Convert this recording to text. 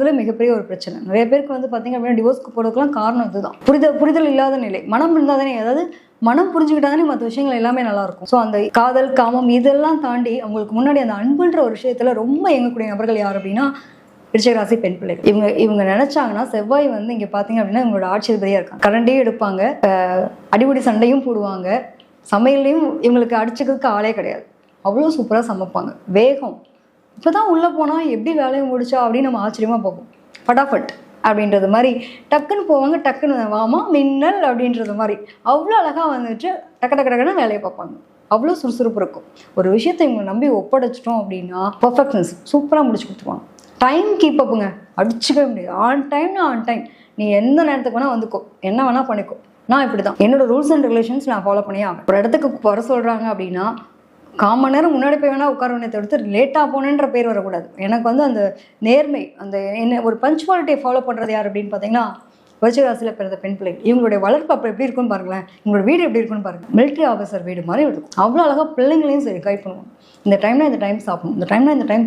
இருக்கிறதுல மிகப்பெரிய ஒரு பிரச்சனை. நிறைய பேருக்கு வந்து பார்த்தீங்க அப்படின்னா டிவோர்ஸ்க்கு போடுறதுக்குலாம் காரணம் இதுதான். புரிதல் புரிதல் இல்லாத நிலை. மனம் இருந்தால் தானே அதாவது மனம் புரிஞ்சுக்கிட்டா தானே மற்ற விஷயங்கள் எல்லாமே நல்லா இருக்கும். ஸோ அந்த காதல் காமம் இதெல்லாம் தாண்டி அவங்களுக்கு முன்னாடி அந்த அன்புன்ற ஒரு விஷயத்துல ரொம்ப இயங்கக்கூடிய நபர்கள் யார் அப்படின்னா விருச்சகராசி பெண் பிள்ளைகள். இவங்க இவங்க நினைச்சாங்கன்னா செவ்வாய் வந்து இங்க பாத்தீங்க அப்படின்னா இவங்களோட ஆட்சியதிபதியா இருக்காங்க. கரண்டையும் எடுப்பாங்க. அடிபடி சண்டையும் போடுவாங்க. சமையல்லையும் இவங்களுக்கு அடிச்சுக்கிறதுக்கு ஆளே கிடையாது. அவ்வளோ சூப்பராக சமைப்பாங்க. வேகம். இப்போ தான் உள்ளே போனால் எப்படி வேலையை முடிச்சா அப்படின்னு நம்ம ஆச்சரியமாக பார்ப்போம். ஃபட்டாஃபட் அப்படின்றது மாதிரி டக்குன்னு போவாங்க டக்குன்னு வாமா மின்னல் அப்படின்றது மாதிரி. அவ்வளோ அழகாக வந்துட்டு டக்கு டக்கு டக்குன்னு வேலையை பார்ப்பாங்க. அவ்வளோ சுறுசுறுப்பு இருக்கும். ஒரு விஷயத்தை இவங்க நம்பி ஒப்படைச்சிட்டோம் அப்படின்னா பர்ஃபெக்ஷன்ஸ் சூப்பராக முடிச்சு கொடுத்துருவாங்க. டைம் கீப் அப்புங்க அடிச்சுக்கவே முடியாது. ஆன் டைம்னா ஆன் டைம் நீ எந்த நேரத்துக்கு வேணால் வந்துக்கோ. என்ன வேணால் பண்ணிக்கோ. நான் இப்படி தான் என்னோட ரூல்ஸ் அண்ட் ரெகுலேஷன்ஸ் நான் ஃபாலோ பண்ணியே ஆகும் ஒரு இடத்துக்கு வர சொல்கிறாங்க அப்படின்னா கால் மணி நேரம் முன்னாடி போய் வேணால் உட்கார வேண்டிய தவிர்த்து லேட்டாக போனேன்ற பேர் வரக்கூடாது. எனக்கு வந்து அந்த நேர்மை அந்த என்ன ஒரு பஞ்சுவாலிட்டியை ஃபாலோ பண்ணுறது யார் அப்படின்னு பார்த்தீங்கன்னா விருச்சிகராசியில் பிறந்த பெண் பிள்ளை. இவங்களுடைய வளர்ப்பு அப்போ எப்படி இருக்குன்னு பாருங்களேன். இவங்களோட வீடு எப்படி இருக்குன்னு பாருங்கள் மிலிட்ரி ஆஃபீஸர் வீடு மாதிரி இருக்கும். அவ்வளோ அழகாக பிள்ளைங்களையும் சரி கை பண்ணுவோம் இந்த டைம்னா இந்த டைம் சாப்பிடணும். இந்த டைம்னா இந்த டைம்